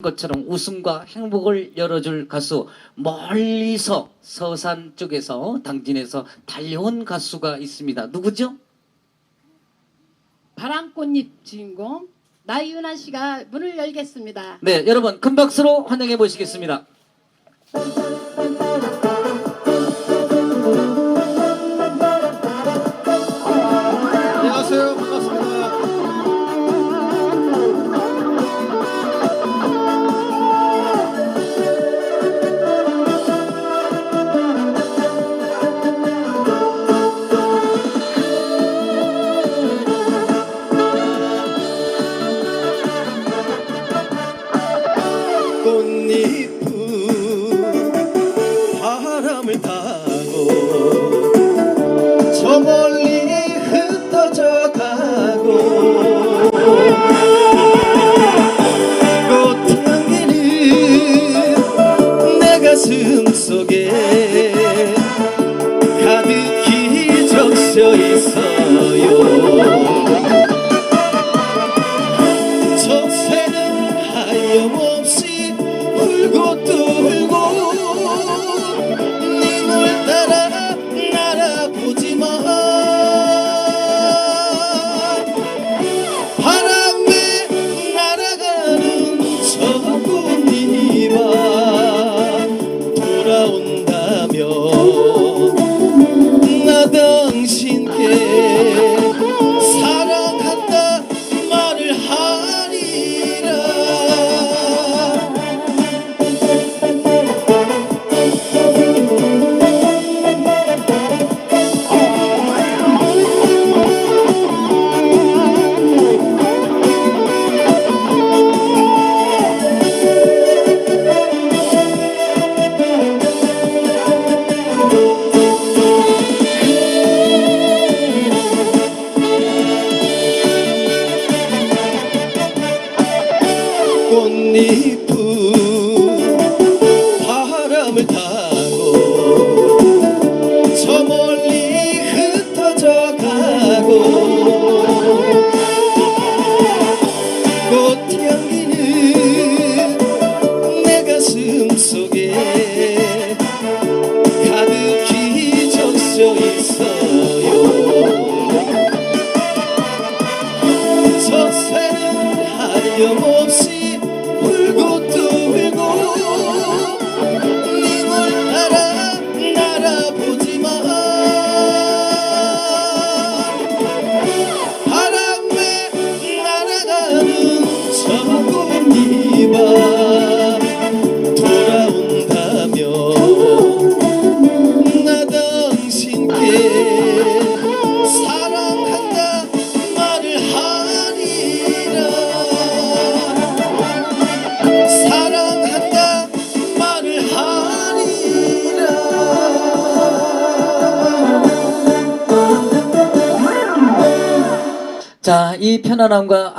것처럼 웃음과 행복을 열어줄 가수 멀리서 서산 쪽에서 당진에서 달려온 가수가 있습니다. 누구죠? 바람꽃잎 주인공 나이윤아 씨가 문을 열겠습니다. 네, 여러분 큰 박수로 환영해 보시겠습니다. 꽃잎은 바람을 타고 저 멀리 흩어져 가고 꽃향기는 내 가슴 속에 가득히 적셔 당 꽃잎은 바람을 타고 저 멀리 흩어져 가고 꽃향기는 내 가슴 속에 가득히 적셔 있어요 자, 이 편안함과